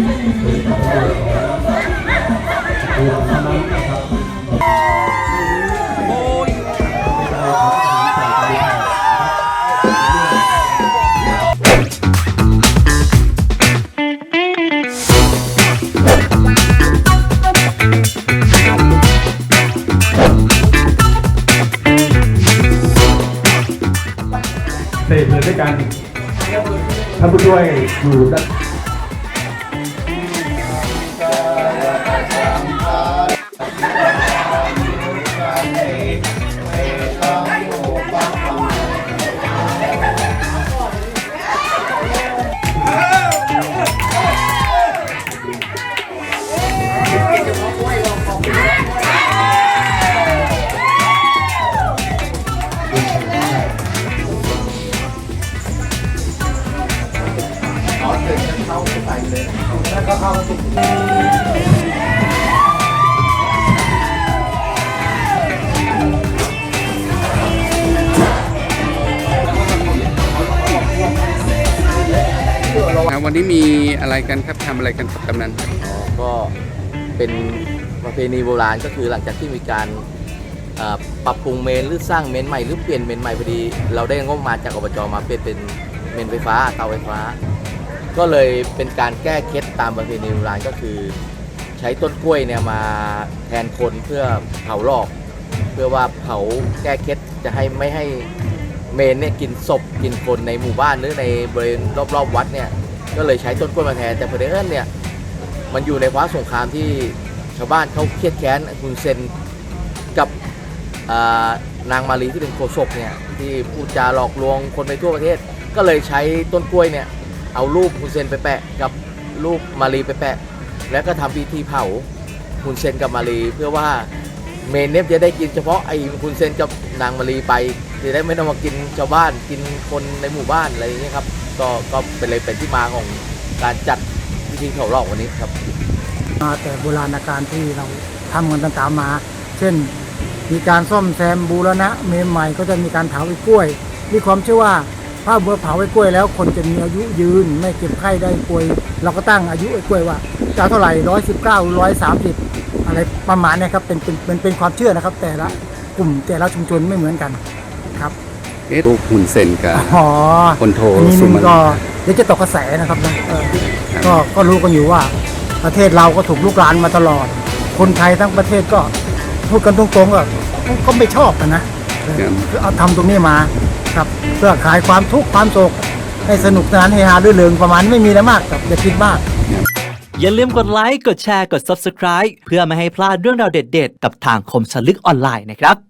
เตะเพื่อนด้วยกันท่านผู้ช่วยอยู่ด้าน อ่าวันนี้มีอะไรกันครับทำอะไรกันครับกำนันอ๋อก็เป็นประเพณีโบราณก็คือหลังจากที่มีการเอ่อปรับปรุงเมนหรือสร้างเมนใหม่หรือเปลี่ยนเมนใหม่พอดี เราได้งบประมาณจากอบจมาเปลี่ยนเป็นเมนไฟฟ้าเตาไฟฟ้า ก็เลยเป็นการแก้เคล็ดตามประเพณีโบราณก็คือ ใช้ต้นกล้วยเนี่ยมาแทนคนเพื่อเผาลอกเพื่อว่าเผาแก้เคล็ดจะให้ไม่ให้เมนเนี่ยกินศพกินคนในหมู่บ้านหรือในบริเวณรอบๆวัดเนี่ยก็เลยใช้ต้นกล้วยมาแทนแต่พอดีเอิญเนี่ยมันอยู่ในภาวะสงครามที่ชาวบ้านเขาเครียดแค้นคุณเซนกับนางมารีที่เป็นโฆษกเนี่ยที่พูดจาหลอกลวงคนไปทั่วประเทศ ก็เลยใช้ต้นกล้วยเนี่ย เอารูปคุณเซนไปแปะกับรูปมารีไปแปะ แล้วก็ทำพิธีเผาคุณเซนกับมารีเพื่อว่าเมนเนี่จะได้กินเฉพาะไอ้คุณเซนกับนางมารีไปจะได้ไม่ต้องมากินชาวบ้านกินคนในหมู่บ้านอะไรอย่างเงี้ยครับก็ก็เป็นเลยเป็นที่มาของการจัดพิธีเผาหลอกวันนี้ครับมาแต่โบราณการที่เราทำกันตามๆมา เช่น มีการซ่อมแซมบูรณะเมนใหม่ก็จะมีการเผาไอ้กล้วย มีความเชื่อว่า ถ้าเมื่อเผาไอ้กล้วยแล้ว คนจะมีอายุยืนไม่เจ็บไข้ได้ป่วย เราก็ตั้งอายุไอ้กล้วยว่าจะเท่าไหร่ร้อยสิบเก้าร้อยสามสิบอะไรประมาณเนี้ครับเป็นเป็นเป็นเป็นความเชื่อนะครับ แต่ละกลุ่มแต่ละชุมชนไม่เหมือนกันครับเอ๊ะรูปหุ่นเซนกับอ๋อคนโทอันนี้สุมันมาก็เดี๋ยวจะตกกระแสนะครับนะเออก็ก็รู้กันอยู่ว่า ประเทศเราก็ถูกลุกลานมาตลอด คนไทยทั้งประเทศก็พูดกันตรงๆก็ก็ไม่ชอบกันนะเออเอาทำตรงนี้มา ครับเพื่อขายความทุกข์ความโศกให้สนุกสนานเฮฮารื่นเริงประมาณไม่มีอะไรมากครับอย่าคิดมาก อย่าลืมกดไลค์ กดแชร์ กด Subscribe เพื่อไม่ให้พลาดเรื่องราวเด็ดๆ กับทางคมสลึกออนไลน์นะครับ